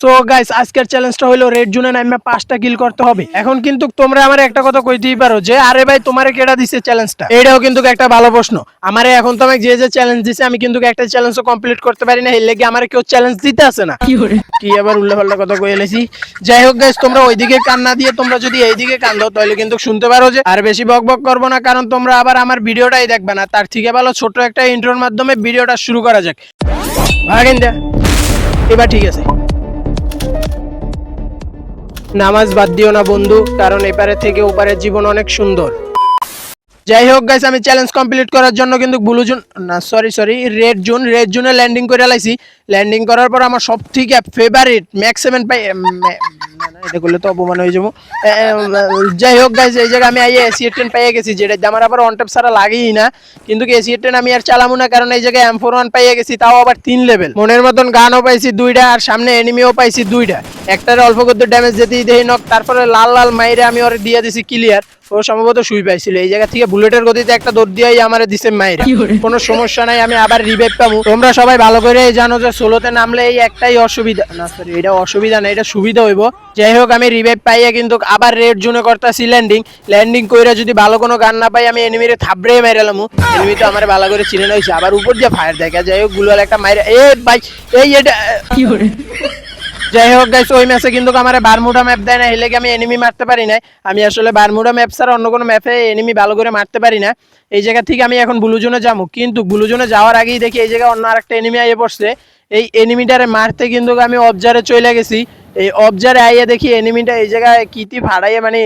তো গাইস আজকের চ্যালেঞ্জটা হলো রেড জোনে নামে পাঁচটা কিল করতে হবে। এখন কিন্তু তোমরা আমার একটা কথা কইতেই পারো যে আরে ভাই তোমারে কেডা দিছে চ্যালেঞ্জটা এটাও কিন্তু একটা ভালো প্রশ্ন। আমারে এখন তো আমাকে যে যে চ্যালেঞ্জ দিছে আমি কিন্তু একটা চ্যালেঞ্জও কমপ্লিট করতে পারি না এর লেগে আমার কেউ চ্যালেঞ্জ দিতে আসে না। কি আবার উল্লে পাল্টা কথা কই এলেছি? যাই হোক গাইস তোমরা ওইদিকে কান না দিয়ে তোমরা যদি এইদিকে কান দাও তাহলে কিন্তু শুনতে পারো যে আর বেশি বক বক করব না কারণ তোমরা আবার আমার ভিডিওটাই দেখবে না। তার থেকে ভালো ছোট একটা ইন্ট্রোর মাধ্যমে ভিডিওটা শুরু করা যাক। ভাগেন দা। এবার ঠিক আছে। নামাজ বাদ দিও না বন্ধু, কারণ এপারে থেকে ওপারের জীবন অনেক সুন্দর। যাই হোক গাইস আমি চ্যালেঞ্জ কমপ্লিট করার জন্য কিন্তু ব্লু জোন না sorry sorry red zone red জোনে ল্যান্ডিং করে লাইছি। ল্যান্ডিং করার পর আমার সব থেকে ফেভারিট ম্যাক্স পাই এটা করলে তো অপমান হয়ে যাব। যাই হোক গাইজ এই জায়গায় আমি আইয়ে এসি ট্রেন পাইয়ে গেছি, যেটা আমার আবার অন ট্যাপ ছাড়া লাগেই না। কিন্তু এসি ট্রেন আমি আর চালাবো না, কারণ এই জায়গায় এম ফোর ওয়ান পাইয়ে গেছি, তাও আবার তিন লেভেল মনের মতন গানও পাইছি দুইটা, আর সামনে এনিমিও পাইছি দুইটা। একটার অল্প করতে ড্যামেজ যেতেই দেই নক তারপরে লাল লাল মাইরে আমি ওর দিয়ে দিছি ক্লিয়ার ও সম্ভবত শুই পাইছিল। এই জায়গা থেকে বুলেটের গতিতে একটা দৌড় দিয়েই আমার দিছে মাইরা কোনো সমস্যা নাই আমি আবার রিভাইভ পাবো। তোমরা সবাই ভালো করে জানো যে সোলোতে নামলে এই একটাই অসুবিধা। না সরি এটা অসুবিধা না এটা সুবিধা হইব। যাই হোক আমি রিভাইভ পাইয়া কিন্তু আবার রেড জোনে করতেছি ল্যান্ডিং ল্যান্ডিং কইরা যদি ভালো কোনো গান না পাই আমি এনিমিরে থাবড়ে মেরালাম এনিমি তো আমার ভালো করে চিনে নইছে আবার উপর দিয়ে ফায়ার দেখা যাই হোক গুলাল একটা মাইরা এ ভাই এই এটা যাই হোক গাইস ওই ম্যাচে কিন্তু আমার বারমুডা ম্যাপ দেয় না হেলে আমি এনিমি মারতে পারি না আমি আসলে বারমুডা ম্যাপ ছাড়া অন্য কোনো ম্যাপে এনিমি ভালো করে মারতে পারি না। এই জায়গা থেকে আমি এখন ব্লু জোনে যাব। কিন্তু ব্লু জোনে যাওয়ার আগেই দেখি এই জায়গায় অন্য আরেকটা এনিমি আইয়ে পড়ছে। এই এনিমিটারে মারতে কিন্তু আমি অবজারে চলে গেছি। এই অবজারে আইয়ে দেখি এনিমিটা এই জায়গায় কিতি ফাড়াইয়ে মানে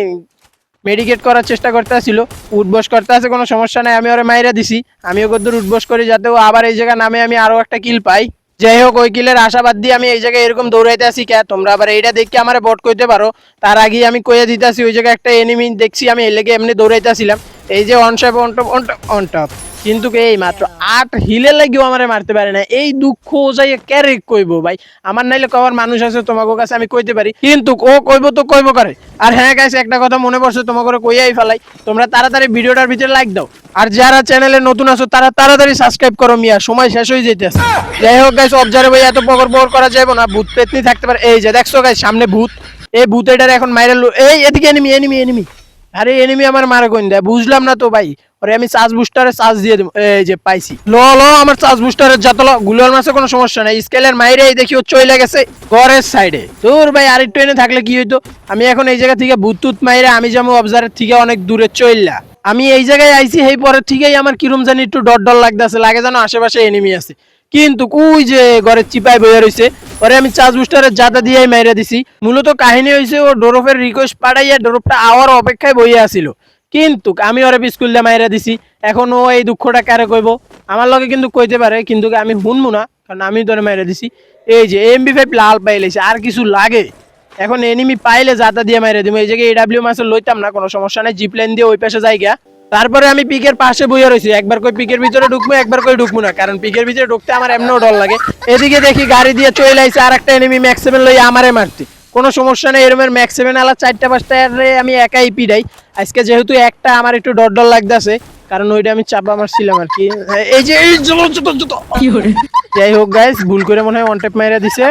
মেডিকেট করার চেষ্টা করতে আসছিল উঠবস করতে আছে, কোনো সমস্যা নাই, আমি ওরে মাইরা দিছি। আমিও কদ্দুর উঠবস করি যাতে ও আবার এই জায়গায় নামে আমি আরও একটা কিল পাই। যাই হোক ওই কিলের আশাবাদ দিয়ে আমি এই জায়গায় এরকম দৌড়াইতে আসি। কে, তোমরা আবার এইটা দেখি আমার বট কইতে পারো। তার আগে আমি কইয়া দিতে আসি ওই জায়গায় একটা এনিমি দেখছি, আমি এই লেগে এমনি দৌড়াইতে আসিলাম। এই যে অনসাপ on top on top on top কিন্তু এই মাত্র আট হিলে লাগিও আমারে মারতে পারে না। এই দুঃখ যাই ক্যারে কইবো ভাই? আমার নাইলে কবার মানুষ আছে তোমাকে কাছে আমি কইতে পারি। কিন্তু ও কইবো তো কইবো করে? আর হ্যাঁ গাইস একটা কথা মনে পড়ছে তোমাকে কইয়াই ফেলাই। তোমরা তাড়াতাড়ি ভিডিওটার ভিতরে লাইক দাও। আর যারা চ্যানেলে নতুন আছো, তারা তাড়াতাড়ি সাবস্ক্রাইব করো মিয়া, সময় শেষ হয়ে যেতেছে যাই হোক অবজারে ভাই এত পকর পকর করা যাবে না, ভূত পেতনি থাকতে পারে। এই যে, দেখছ গাইস সামনে ভূত। এই ভূত এটার এখন মাইরে লো- এই, এদিকে এনিমি এনিমি এনিমি আরে এনিমি আমার মারা কোন দেয় বুঝলাম না তো ভাই। ওরে, আমি চার্জ বুস্টারে চার্জ দিয়ে দেবো এই যে পাইছি। ল ল, আমার চার্জ বুস্টারে যাতলগুলোর মাসে কোনো সমস্যা নাই। স্কেলের মাইরে দেখি ও চলে গেছে ঘরের সাইডে তোর ভাই, আর একটু এনে থাকলে কি হইতো? আমি এখন এই জায়গা থেকে বুতুত মাইরে আমি যেমন অবজারের থেকে অনেক দূরে চললা আমি এই জায়গায় আইছি এই পরের থেকেই আমার কিরম জানি একটু ডর ডর লাগতেছে, লাগে যেন আশেপাশে এনিমি আছে। কিন্তু কুই যে ঘরের চিপায় বইয়া রইছে পরে আমি চার্জ বুস্টারের জাদা দিয়েই মাইরা দিছি। মূলত কাহিনী হয়েছে ও ডোরফের রিকোয়েস্ট পাঠাইয়া ডোরফটা আওয়ার অপেক্ষায় বইয়া আছিল। কিন্তু আমি ওরে বিস্কুল দিয়ে মাইরা দিছি। এখন ও এই দুঃখটা কারে কইব? আমার লগে কিন্তু কইতে পারে, কিন্তু আমি শুনব না, কারণ আমি তোরে মাইরা দিছি। এই যে এম এমবি ফাইভ লাল পাইলেছে আর কিছু লাগে? এখন এনিমি পাইলে জাতা দিয়ে মাইরা দিব এই জায়গায় এডাব্লিউ মাসে লইতাম না, কোনো সমস্যা নাই। জিপ্লেন দিয়ে ওই পাশে যাইগা। তারপরে আমি পিকের পাশে বইয়ে রয়েছি একবার কই পিকের ভিতরে ঢুকবো একবার কই ঢুকবো না কারণ পিকের ভিতরে ঢুকতে আমার এমনও ডর লাগে এদিকে দেখি গাড়ি দিয়ে চলে আইছে আর একটা এনিমি ম্যাক্সিমেন লই আমারে মারতে কোনো সমস্যা নেই এরমের ম্যাক্সিমেন আলা চারটা পাঁচটা আমি একাই পিড়াই আজকে যেহেতু একটা আমার একটু ডর ডর লাগতেছে কারণ ওইটা আমি চাপা মারছিলাম আর কি এই যে এই জল জুতো জুতো যাই হোক গাইস ভুল করে মনে হয় ওয়ান টেপ মাইরা দিছে।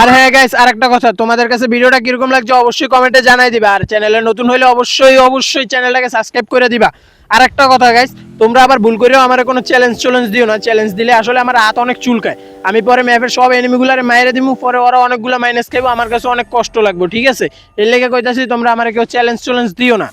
আর হ্যাঁ গাইস আর একটা কথা, তোমাদের কাছে ভিডিওটা কীরকম লাগছে অবশ্যই কমেন্টে জানাই দিবা। আর চ্যানেলে নতুন হলে অবশ্যই অবশ্যই চ্যানেলটাকে সাবস্ক্রাইব করে দিবা। আর একটা কথা গাইস তোমরা আবার ভুল করেও আমার কোনো চ্যালেঞ্জ চ্যালেঞ্জ দিও না। চ্যালেঞ্জ দিলে আসলে আমার হাত অনেক চুলকায়। আমি পরে ম্যাপের সব এনিমিগুলারে মাইরে দিব পরে ওরা অনেকগুলো মাইনাস খাইবো। আমার কাছে অনেক কষ্ট লাগবে, ঠিক আছে? এর লেগে কইতাছি, তোমরা আমার কেউ চ্যালেঞ্জ চ্যালেঞ্জ দিও না।